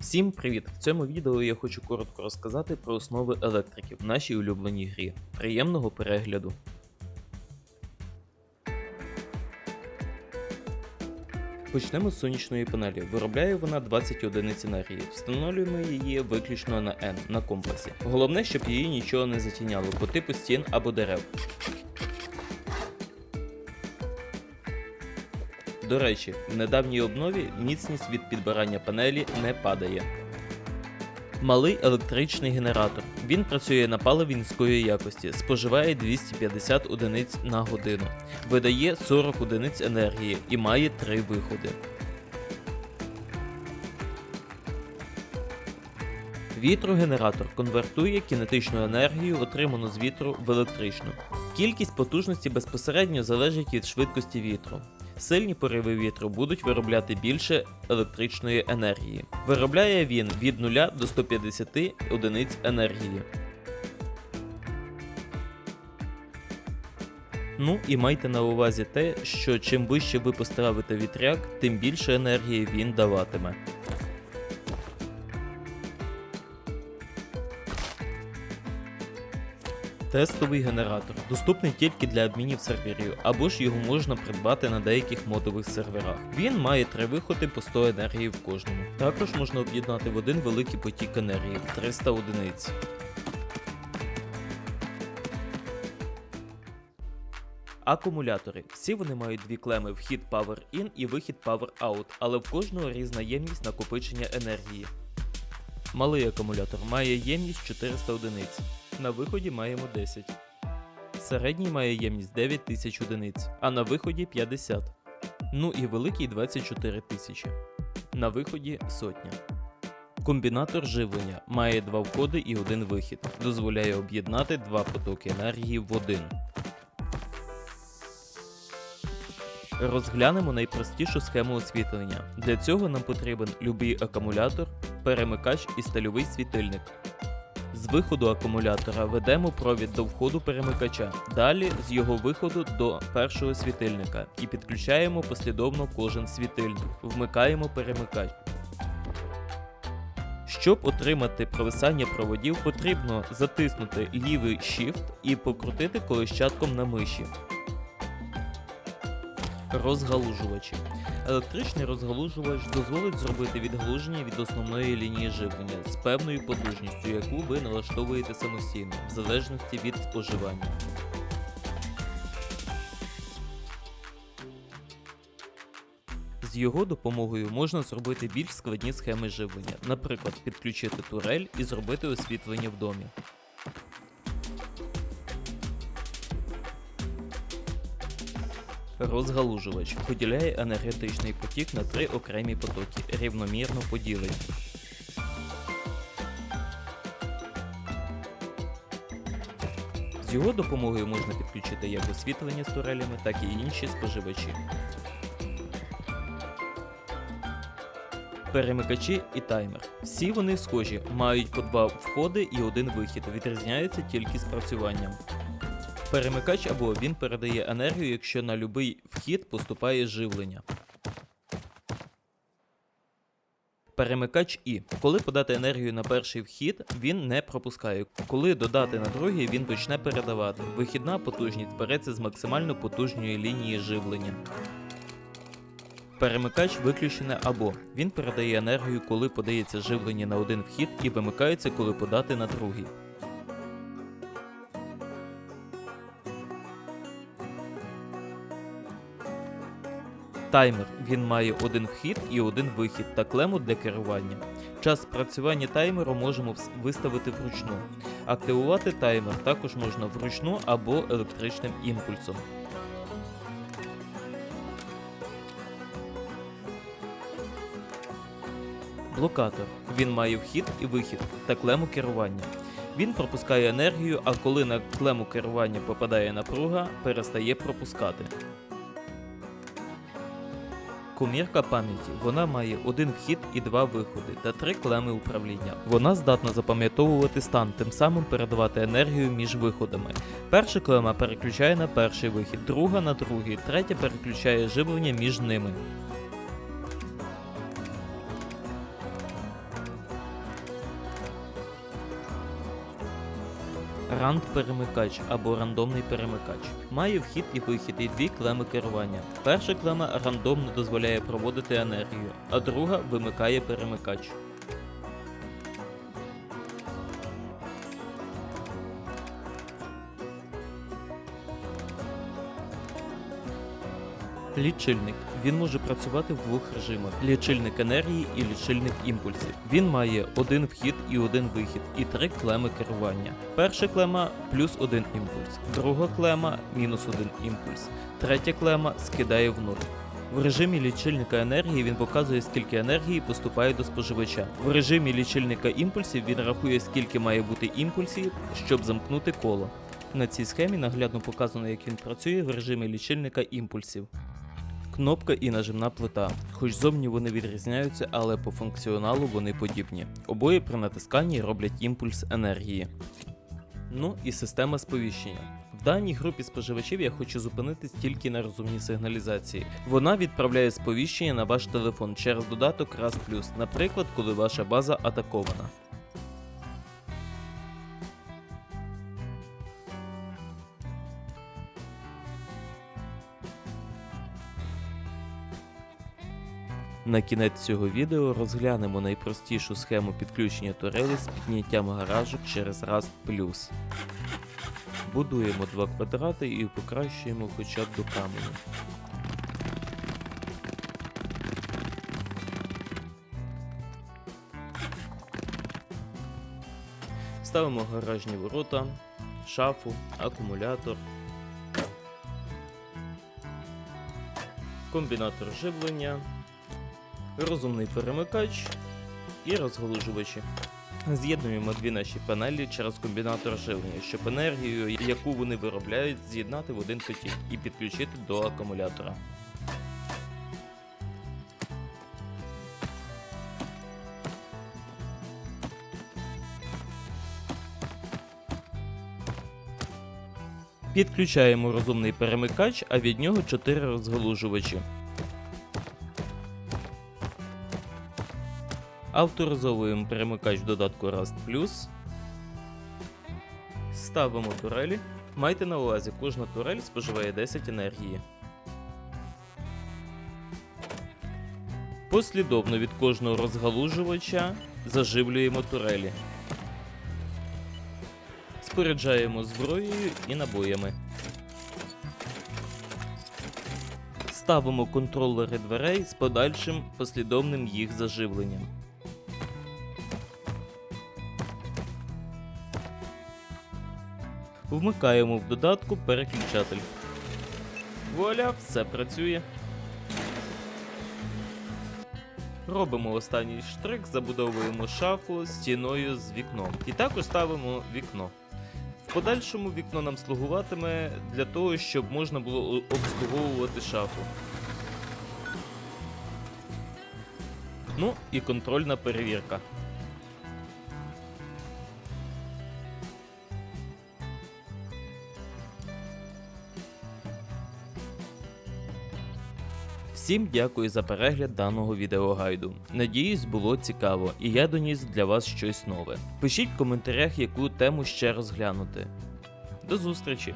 Всім привіт! В цьому відео я хочу коротко розказати про основи електрики в нашій улюбленій грі. Приємного перегляду! Почнемо з сонячної панелі. Виробляє вона 20 одиниць енергії. Встановлюємо її виключно на N на компасі. Головне, щоб її нічого не затіняло по типу стін або дерев. До речі, в недавній обнові міцність від підбирання панелі не падає. Малий електричний генератор. Він працює на паливі низької якості, споживає 250 одиниць на годину, видає 40 одиниць енергії і має 3 виходи. Вітрогенератор конвертує кінетичну енергію, отриману з вітру, в електричну. Кількість потужності безпосередньо залежить від швидкості вітру. Сильні пориви вітру будуть виробляти більше електричної енергії. Виробляє він від 0 до 150 одиниць енергії. Ну і майте на увазі те, що чим вище ви поставите вітряк, тим більше енергії він даватиме. Тестовий генератор доступний тільки для адмінів серверів, або ж його можна придбати на деяких модових серверах. Він має три виходи по 100 енергії в кожному. Також можна об'єднати в один великий потік енергії 300 одиниць. Акумулятори. Всі вони мають дві клеми вхід Power In і вихід Power Out, але в кожного різна ємність накопичення енергії. Малий акумулятор має ємність 400 одиниць. На виході маємо 10. Середній має ємність 9000 одиниць, а на виході 50. Ну і великий 24 тисячі. На виході сотня. Комбінатор живлення має два входи і один вихід. Дозволяє об'єднати два потоки енергії в один. Розглянемо найпростішу схему освітлення. Для цього нам потрібен любий акумулятор, перемикач і стальовий світильник. З виходу акумулятора ведемо провід до входу перемикача, далі з його виходу до першого світильника і підключаємо послідовно кожен світильник. Вмикаємо перемикач. Щоб отримати провисання проводів, потрібно затиснути лівий Shift і покрутити колищатком на миші. Розгалужувачі. Електричний розгалужувач дозволить зробити відгалуження від основної лінії живлення з певною потужністю, яку ви налаштовуєте самостійно, в залежності від споживання. З його допомогою можна зробити більш складні схеми живлення, наприклад, підключити турель і зробити освітлення в домі. Розгалужувач поділяє енергетичний потік на три окремі потоки, рівномірно поділені. З його допомогою можна підключити як освітлення з турелями, так і інші споживачі. Перемикачі і таймер. Всі вони схожі, мають по два входи і один вихід, відрізняються тільки спрацюванням. Перемикач або він передає енергію, якщо на будь-який вхід поступає живлення. Перемикач І. Коли подати енергію на перший вхід, він не пропускає. Коли додати на другий, він почне передавати. Вихідна потужність береться з максимально потужної лінії живлення. Перемикач виключене або він передає енергію, коли подається живлення на один вхід і вимикається, коли подати на другий. Таймер він має один вхід і один вихід та клему для керування. Час спрацювання таймеру можемо виставити вручну. Активувати таймер також можна вручну або електричним імпульсом. Блокатор. Він має вхід і вихід та клему керування. Він пропускає енергію, а коли на клему керування попадає напруга, перестає пропускати. Комірка пам'яті. Вона має один вхід і два виходи та три клеми управління. Вона здатна запам'ятовувати стан, тим самим передавати енергію між виходами. Перша клема переключає на перший вихід, друга на другий, третя переключає живлення між ними. Ранд перемикач або рандомний перемикач. Має вхід і вихід і дві клеми керування. Перша клема рандомно дозволяє проводити енергію, а друга вимикає перемикач. Лічильник. Він може працювати в двох режимах: лічильник енергії і лічильник імпульсів. Він має один вхід і один вихід, і три клеми керування. Перша клема плюс один імпульс, друга клема мінус один імпульс, третя клема скидає в нуль. В режимі лічильника енергії він показує, скільки енергії поступає до споживача. В режимі лічильника імпульсів він рахує, скільки має бути імпульсів, щоб замкнути коло. На цій схемі наглядно показано, як він працює в режимі лічильника імпульсів. Кнопка і нажимна плита. Хоч зовні вони відрізняються, але по функціоналу вони подібні. Обоє при натисканні роблять імпульс енергії. Ну і система сповіщення. В даній групі споживачів я хочу зупинитись тільки на розумній сигналізації. Вона відправляє сповіщення на ваш телефон через додаток Rust Plus, наприклад, коли ваша база атакована. На кінець цього відео розглянемо найпростішу схему підключення турелі з підняттям гаражок через Rust Plus. Будуємо два квадрати і покращуємо хоча б до каменю. Ставимо гаражні ворота, шафу, акумулятор, комбінатор живлення, розумний перемикач і розгалужувачі. З'єднуємо дві наші панелі через комбінатор живлення, щоб енергію, яку вони виробляють, з'єднати в один потік і підключити до акумулятора. Підключаємо розумний перемикач, а від нього 4 розгалужувачі. Авторизовуємо перемикач додатку Rust Plus. Ставимо турелі. Майте на увазі, кожна турель споживає 10 енергії. Послідовно від кожного розгалужувача заживлюємо турелі. Споряджаємо зброєю і набоями. Ставимо контролери дверей з подальшим послідовним їх заживленням. Вмикаємо в додатку переключатель. Вуаля, все працює. Робимо останній штрих, забудовуємо шафу стіною з вікном. І також ставимо вікно. В подальшому вікно нам слугуватиме для того, щоб можна було обслуговувати шафу. Ну і контрольна перевірка. Всім дякую за перегляд даного відеогайду. Надіюсь, було цікаво, і я доніс для вас щось нове. Пишіть в коментарях, яку тему ще розглянути. До зустрічі!